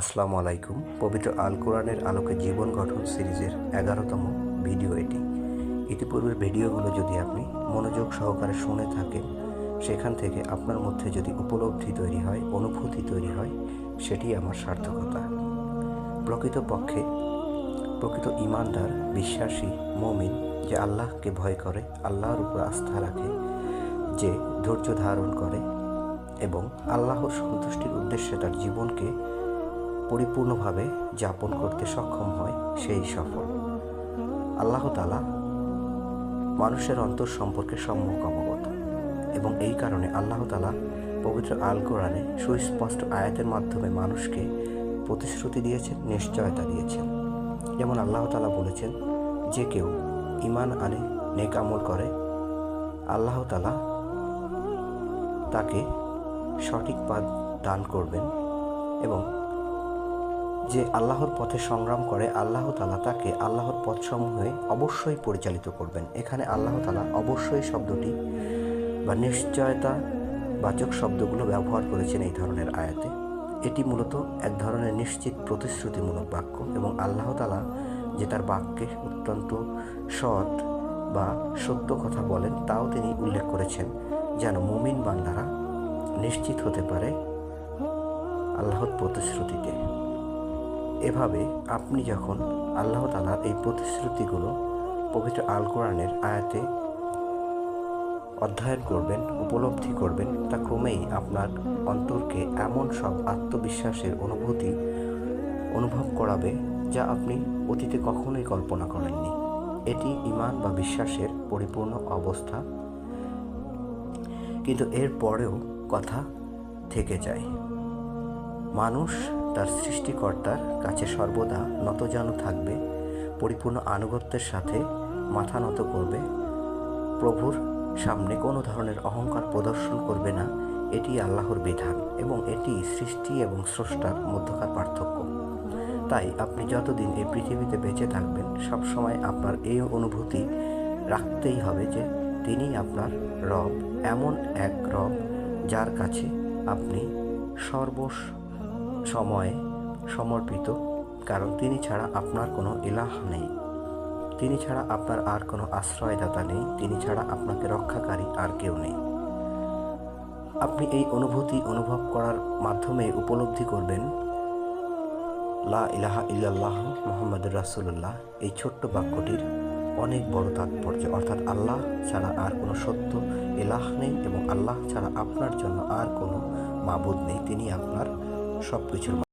আসসালামু আলাইকুম। পবিত্র আল কোরআনের আলোকে জীবন গঠন সিরিজের এগারোতম ভিডিও এটি। ইতিপূর্বের ভিডিওগুলো যদি আপনি মনোযোগ সহকারে শুনে থাকেন, সেখান থেকে আপনার মধ্যে যদি উপলব্ধি তৈরি হয়, অনুভূতি তৈরি হয়, সেটি আমার সার্থকতা। প্রকৃতপক্ষে প্রকৃত ইমানদার, বিশ্বাসী, মমিন যে আল্লাহকে ভয় করে, আল্লাহর উপর আস্থা রাখে, যে ধৈর্য ধারণ করে এবং আল্লাহর সন্তুষ্টির উদ্দেশ্যে তার জীবনকে পরিপূর্ণভাবে যাপন করতে সক্ষম হয় সেই সফল। আল্লাহ তালা মানুষের অন্তর সম্পর্কে সম্যক অবগত এবং এই কারণে আল্লাহ তালা পবিত্র আল কোরআনে সুস্পষ্ট আয়াতের মাধ্যমে মানুষকে প্রতিশ্রুতি দিয়েছেন, নিশ্চয়তা দিয়েছেন। যেমন আল্লাহ তালা বলেছেন, যে কেউ ইমান আনে, নেক আমল করে, আল্লাহ তালা তাকে সঠিক পথ দান করবেন এবং যে আল্লাহর পথে সংগ্রাম করে, আল্লাহ তালা তাকে আল্লাহর পথসমূহে অবশ্যই পরিচালিত করবেন। এখানে আল্লাহ তালা অবশ্যই শব্দটি বা নিশ্চয়তা বাচক শব্দগুলো ব্যবহার করেছেন এই ধরনের আয়াতে। এটি মূলত এক ধরনের নিশ্চিত প্রতিশ্রুতিমূলক বাক্য এবং আল্লাহ তালা যে তার বাক্যে অত্যন্ত সৎ বা সত্য কথা বলেন, তাও তিনি উল্লেখ করেছেন যেন মুমিন বান্দারা নিশ্চিত হতে পারে আল্লাহর প্রতিশ্রুতিতে এভাবে আপনি যখন আল্লাহ তালার এই প্রতিশ্রুতিগুলো পবিত্র আল কোরআনের আয়াতে অধ্যয়ন করবেন, উপলব্ধি করবেন, তা ক্রমেই আপনার অন্তরকে এমন সব আত্মবিশ্বাসের অনুভূতি অনুভব করাবে যা আপনি অতীতে কখনোই কল্পনা করেননি। এটি ইমান বা বিশ্বাসের পরিপূর্ণ অবস্থা। কিন্তু এর পরেও কথা থেকে যায়। মানুষ তার সৃষ্টিকর্তার কাছে সর্বদা নতজানু থাকবে, পরিপূর্ণ আনুগত্যের সাথে মাথা নত করবে। প্রভুর সামনে কোনো ধরনের অহংকার প্রদর্শন করবে না, এটি আল্লাহর বিধান এবং এটি সৃষ্টি এবং স্রষ্টার মধ্যকার পার্থক্য। তাই আপনি যতদিন এই পৃথিবীতে বেঁচে থাকবেন সবসময় আপনার এই অনুভূতি রাখতেই হবে যে তিনি আপনার রব, এমন এক রব যার কাছে আপনি সর্বস সময়ে সমর্পিত, কারণ তিনি ছাড়া আপনার কোনো ইলাহ নেই। তিনি ছাড়া আপনার আর কোনো আশ্রয়দাতা নেই। তিনি ছাড়া আপনাকে রক্ষাকারী আর কেউ নেই। আপনি এই অনুভূতি অনুভব করার মাধ্যমে উপলব্ধি করবেন, লা ইলাহা ইল্লাল্লাহ মোহাম্মদুর রাসুল্লাহ এই ছোট্ট বাক্যটির অনেক বড় তাৎপর্য, অর্থাৎ আল্লাহ ছাড়া আর কোনো সত্য এলাহ নেই এবং আল্লাহ ছাড়া আপনার জন্য আর কোনো মাবুদ নেই। তিনি আপনার সব কিছুর